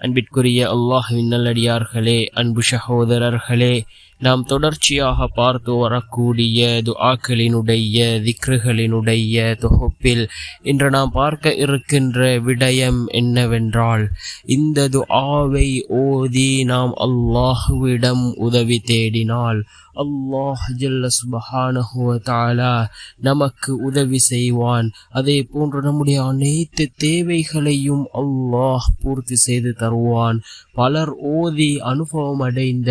அன்பிற்குரிய அல்லாஹுவின் நல்லடியார்களே அன்பு சகோதரர்களே நாம் தொடர்ச்சியாக பார்த்து வரக்கூடிய துஆக்களினுடைய திக்ருகளினுடைய தொகுப்பில் இன்று நாம் பார்க்க இருக்கின்ற விடயம் என்னவென்றால் இந்த துஆவை ஓதி நாம் அல்லாஹுவிடம் உதவி தேடினால் அல்லாஹ் ஜல்ல சுபஹானஹுவ தாலா நமக்கு உதவி செய்வான். அதே போன்று நம்முடைய அனைத்து தேவைகளையும் அல்லாஹ் பூர்த்தி செய்து தருவான். பலர் ஓதி அனுபவம் அடைந்த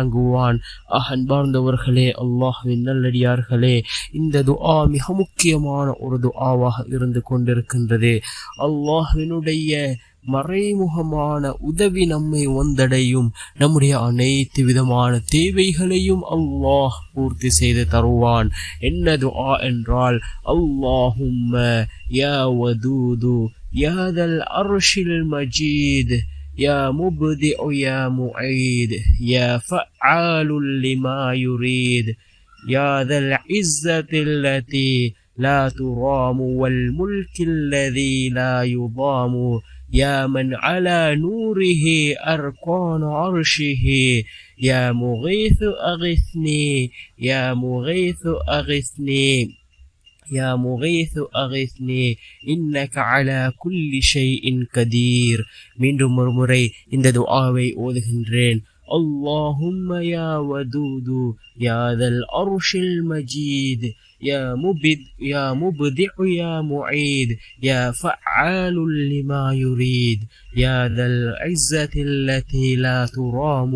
வழங்குவான். அன்பார்ந்தவர்களே அல்லாஹுவின் நல்லடியார்களே இந்த துஆ மிக முக்கியமான ஒரு துஆவாக இருந்து கொண்டிருக்கின்றது. அல்லாஹினுடைய மறைமுகமான உதவி நம்மை வந்தடையும். நம்முடைய அனைத்து விதமான தேவைகளையும் அல்லாஹ் பூர்த்தி செய்து தருவான். என்னது ஆ என்றால் அல்லாஹும் யா வதூது யாதல் அர்ஷில் மஜீத். يا مبدئ يا معيد يا فعال لما يريد. يا ذا العزة التي لا ترام والملك الذي لا يضام. يا من على نوره أركان عرشه. يا مغيث أغثني يا مغيث أغثني. يا مغيث أغثني إنك على كل شيء قدير மீண்டும் ஒரு முறை இந்த துஆவை ஓதுகின்றேன் اللهم يا ودود يا ذا العرش المجيد يا مبد يا مبدع يا معيد يا فعال لما يريد يا ذا العزة التي لا ترام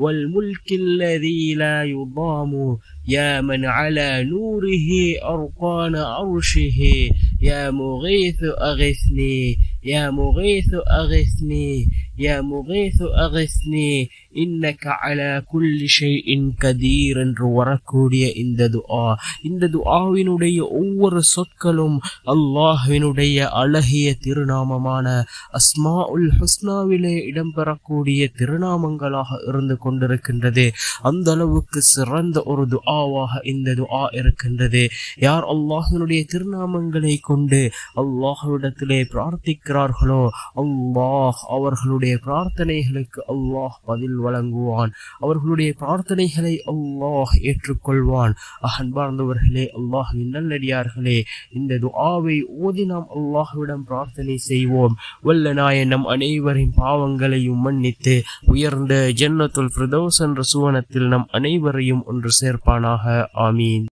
والملك الذي لا يضام. يا من على نوره أرقان عرشه. يا مغيث أغثني. يا مغيث أغثني. يا مغيث أغثني. இன்னக்க அல குல்லி ஷைஇன் கதீர் என்று வரக்கூடிய இந்த துஆ. இந்த துஆவினுடைய ஒவ்வொரு சொற்களும் அல்லாஹ்வினுடைய அழகிய திருநாமமான அஸ்மா உல் ஹுஸ்னாவிலே இடம்பெறக்கூடிய திருநாமங்களாக இருந்து கொண்டிருக்கின்றது. அந்த அளவுக்கு சிறந்த ஒரு துஆவாக இந்த துஆ இருக்கின்றது. யார் அல்லாஹினுடைய திருநாமங்களை கொண்டு அல்லாஹ்விடத்திலே பிரார்த்திக்கிறார்களோ அல்லாஹ் அவர்களுடைய பிரார்த்தனைகளுக்கு அல்லாஹ் பதில் வழங்குவான். அவர்களுடைய பிரார்த்தனைகளை அல்லாஹ் ஏற்றுக்கொள்வான். அன்பார்ந்தவர்களே அல்லாஹின் நல்லடியார்களே இந்த துஆவை ஓதி நாம் அல்லாஹுவிடம் பிரார்த்தனை செய்வோம். வல்ல நாயன் நம் அனைவரின் பாவங்களையும் மன்னித்து உயர்ந்த ஜன்னத்துல் பிரதோஸ் என்ற சுவனத்தில் நம் அனைவரையும் ஒன்று சேர்ப்பானாக. ஆமீன்.